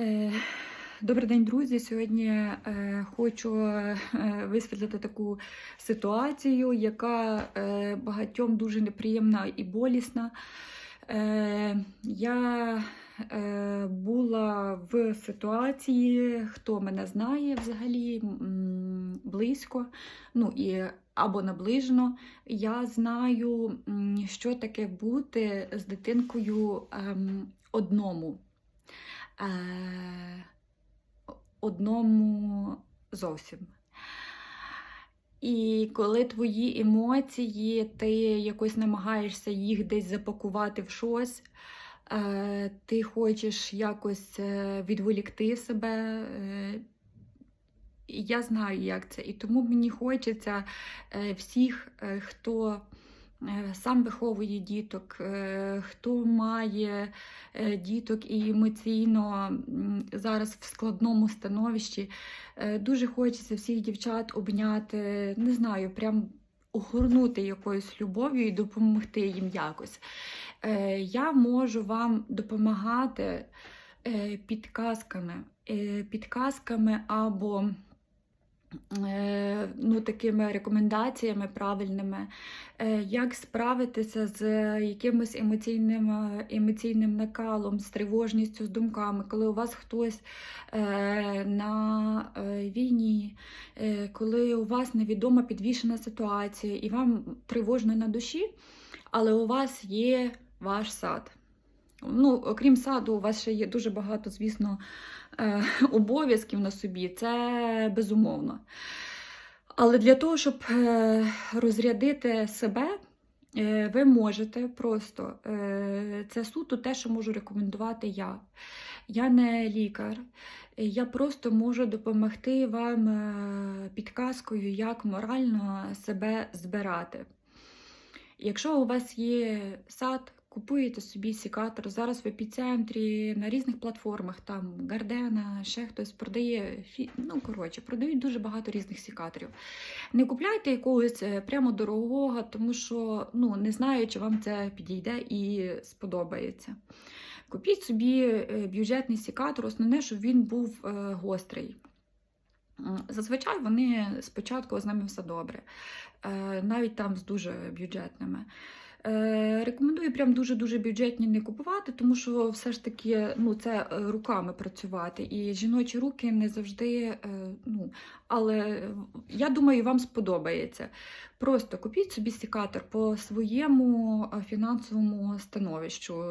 Е, Добрий день, друзі. Сьогодні е, хочу е, висвітлити таку ситуацію, яка багатьом дуже неприємна і болісна. Я була в ситуації, хто мене знає взагалі близько, ну і або наближено. Я знаю, що таке бути з дитинкою ем, одному. Е, одному зовсім. І коли твої емоції, ти якось намагаєшся їх десь запакувати в щось, е, ти хочеш якось е, відволікти себе. Я знаю, як це. І тому мені хочеться всіх, хто сам виховує діток, е, хто має е, діток і емоційно зараз в складному становищі. Е, Дуже хочеться всіх дівчат обняти, не знаю, прям огорнути якоюсь любов'ю і допомогти їм якось. Е, Я можу вам допомагати е, підказками, е, підказками або е, ну, такими рекомендаціями правильними, е, як справитися з якимось емоційним, е, емоційним накалом, з тривожністю, з думками, коли у вас хтось е, на е, війні, е, коли у вас невідома підвішена ситуація, і вам тривожно на душі, але у вас є ваш сад. Ну, окрім саду, у вас ще є дуже багато, звісно, е, обов'язків на собі, це безумовно. Але для того, щоб е, розрядити себе, е, ви можете просто е, це суто те, що можу рекомендувати я. Я не лікар, е, я просто можу допомогти вам е, підказкою, як морально себе збирати. Якщо у вас є сад, купуєте собі сікатор. Зараз в епіцентрі на різних платформах, там Гардена, ще хтось продає, ну коротше, продають дуже багато різних сікаторів. Не купляйте якогось е, прямо дорогого, тому що ну, не знаю, чи вам це підійде і сподобається. Купіть собі е, бюджетний сікатор, основне, щоб він був е, гострий. Зазвичай вони спочатку з ними все добре, навіть там з дуже бюджетними. Е, Рекомендую прям дуже-дуже бюджетні не купувати, тому що все ж таки ну, це е, руками працювати. І жіночі руки не завжди. е, Ну, але я думаю, вам сподобається. Просто купіть собі сікатор по своєму фінансовому становищу.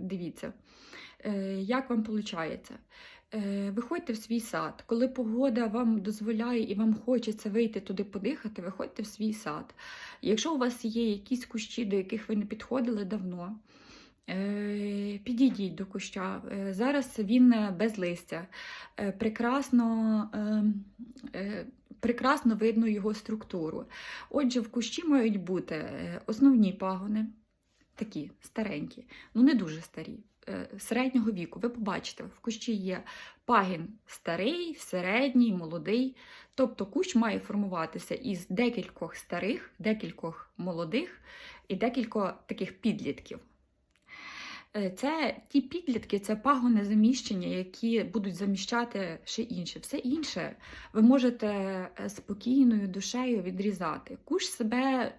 Дивіться, як вам виходить. Е, Виходьте в свій сад. Коли погода вам дозволяє і вам хочеться вийти туди подихати, виходьте в свій сад. Якщо у вас є якісь кущі, до яких ви не підходили давно, е, підійдіть до куща. Е, Зараз він без листя. Прекрасно, прекрасно видно його структуру. Отже, в кущі мають бути основні пагони, такі старенькі, ну не дуже старі. Е, Середнього віку, ви побачите, в кущі є пагін старий, середній, молодий. Тобто кущ має формуватися із декількох старих, декількох молодих і декількох таких підлітків. Е, Це ті підлітки, це пагони заміщення, які будуть заміщати ще інше. Все інше ви можете е, спокійною душею відрізати. Кущ себе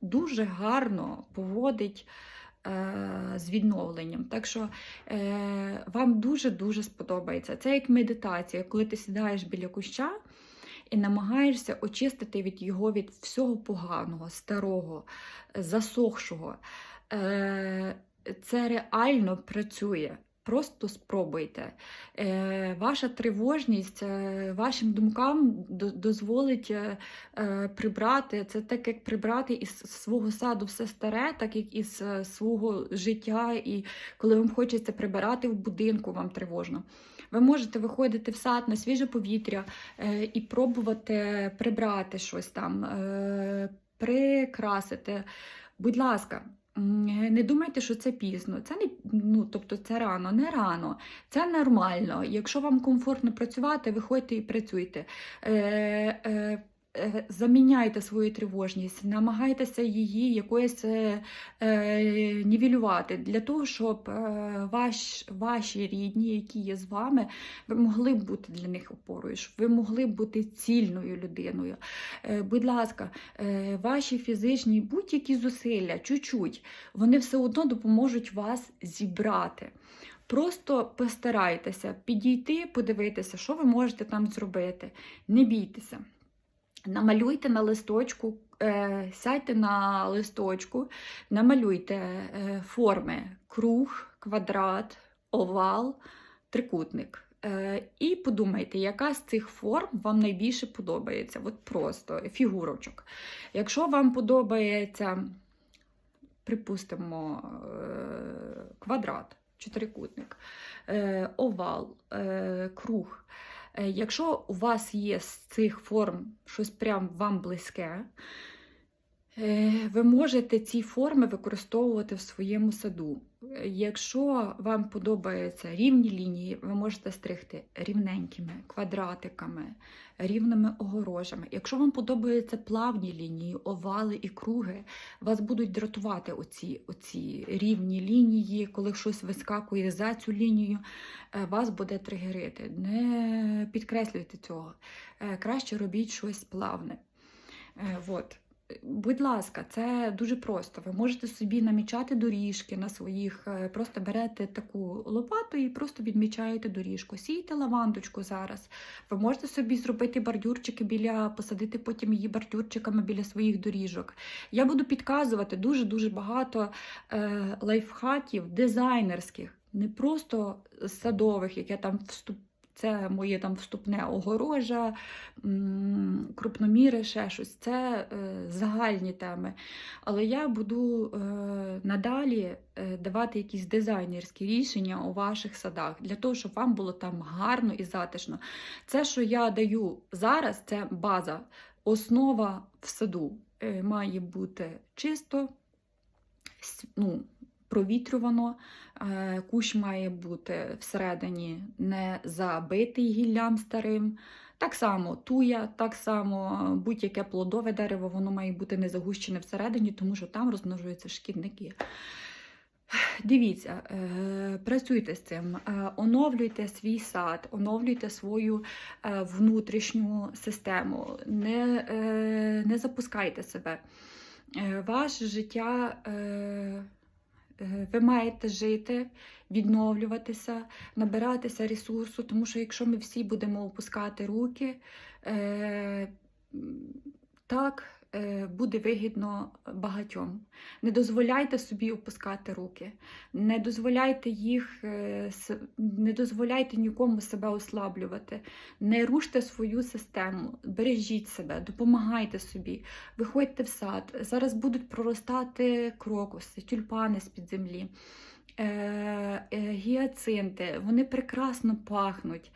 дуже гарно поводить з відновленням. Так що е, вам дуже-дуже сподобається. Це як медитація, коли ти сідаєш біля куща і намагаєшся очистити від його від всього поганого, старого, засохшого. Е, Це реально працює. Просто спробуйте. Е, Ваша тривожність е, вашим думкам до- дозволить е, прибрати. Це так, як прибрати із свого саду все старе, так як із свого життя. І коли вам хочеться прибирати в будинку, вам тривожно. Ви можете виходити в сад на свіже повітря і пробувати прибрати щось там, прикрасити. Будь ласка, не думайте, що це пізно. Це не ну, тобто це рано, не рано. Це нормально. Якщо вам комфортно працювати, виходьте і працюйте. Е, е, е, заміняйте свою тривожність, намагайтеся її якоюсь е, е, нівелювати для того, щоб е, ваш, ваші рідні, які є з вами, ви могли б бути для них опорою, щоб ви могли б бути цільною людиною. Е, будь ласка, е, ваші фізичні будь-які зусилля, чуть-чуть, вони все одно допоможуть вас зібрати. Просто постарайтеся підійти, подивитися, що ви можете там зробити. Не бійтеся. Намалюйте на листочку, е, сядьте на листочку, намалюйте е, форми круг, квадрат, овал, трикутник. Е, і подумайте, яка з цих форм вам найбільше подобається. От просто фігурочок. Якщо вам подобається, припустимо, е, квадрат, чотирикутник, е, овал, е, круг. Е, Якщо у вас є з цих форм щось прям вам близьке, ви можете ці форми використовувати в своєму саду. Е, Якщо вам подобаються рівні лінії, ви можете стригти рівненькими квадратиками, рівними огорожами. Якщо вам подобаються плавні лінії, овали і круги, вас будуть дратувати оці, оці рівні лінії, коли щось вискакує за цю лінію, е, вас буде тригерити. Не підкреслюйте цього. Е, Краще робіть щось плавне. Е, Вот. Будь ласка, це дуже просто. Ви можете собі намічати доріжки на своїх, е, просто берете таку лопату і просто відмічаєте доріжку. Сійте лавандочку зараз. Ви можете собі зробити бордюрчики біля, посадити потім її бордюрчиками біля своїх доріжок. Я буду підказувати дуже-дуже багато е, лайфхаків дизайнерських, не просто садових, яке там вступ. Це моє там вступне огорожа, крупноміри, ще щось. Це е, загальні теми. Але я буду е, надалі е, давати якісь дизайнерські рішення у ваших садах, для того, щоб вам було там гарно і затишно. Це, що я даю зараз, це база, основа в саду. Має бути чисто, ну, провітрювано. Е, Кущ має бути всередині не забитий гіллям старим. Так само туя, так само будь-яке плодове дерево, воно має бути не загущене всередині, тому що там розмножуються шкідники. Дивіться, е, працюйте з цим, е, оновлюйте свій сад, оновлюйте свою е, внутрішню систему, не, е, не запускайте себе. Е, Ваше життя. Е, Ви маєте жити, відновлюватися, набиратися ресурсу, тому що якщо ми всі будемо опускати руки, е, так буде вигідно багатьом. Не дозволяйте собі опускати руки, не дозволяйте їх, е, не дозволяйте нікому себе ослаблювати, не руште свою систему, бережіть себе, допомагайте собі, виходьте в сад. Зараз будуть проростати крокуси, тюльпани з-під землі. е, е, Гіацинти, вони прекрасно пахнуть.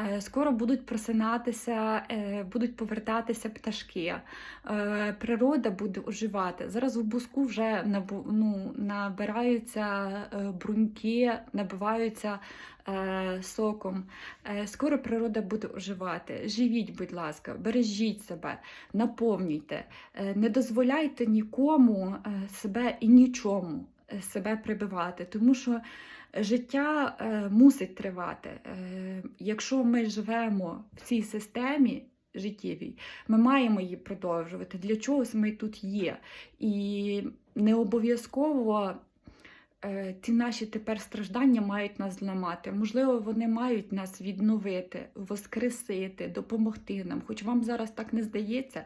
Е, Скоро будуть просинатися, е, будуть повертатися пташки. Е, Природа буде оживати. Зараз в буску вже ну, набираються бруньки, набиваються соком. Скоро природа буде оживати. Живіть, будь ласка, бережіть себе, наповнюйте, не дозволяйте нікому себе і нічому себе прибивати, тому що життя е, мусить тривати. Е, Якщо ми живемо в цій системі життєвій, ми маємо її продовжувати. Для чогось ми тут є. І не обов'язково е, ті наші тепер страждання мають нас зламати. Можливо, вони мають нас відновити, воскресити, допомогти нам. Хоч вам зараз так не здається.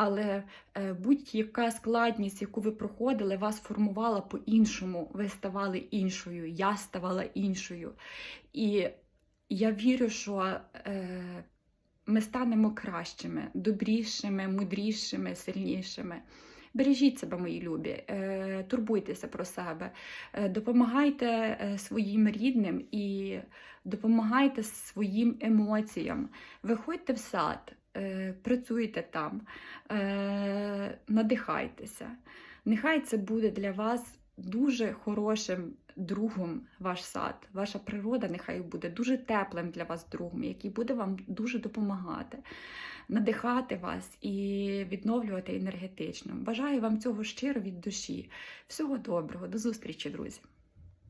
Але е, будь-яка складність, яку ви проходили, вас формувала по-іншому. Ви ставали іншою, я ставала іншою. І я вірю, що е, ми станемо кращими, добрішими, мудрішими, сильнішими. Бережіть себе, мої любі, е, турбуйтеся про себе, допомагайте своїм рідним і допомагайте своїм емоціям. Виходьте в сад, е, працюйте там, е, надихайтеся. Нехай це буде для вас дуже хорошим другом ваш сад, ваша природа нехай буде дуже теплим для вас другом, який буде вам дуже допомагати, надихати вас і відновлювати енергетично. Бажаю вам цього щиро від душі. Всього доброго, до зустрічі, друзі!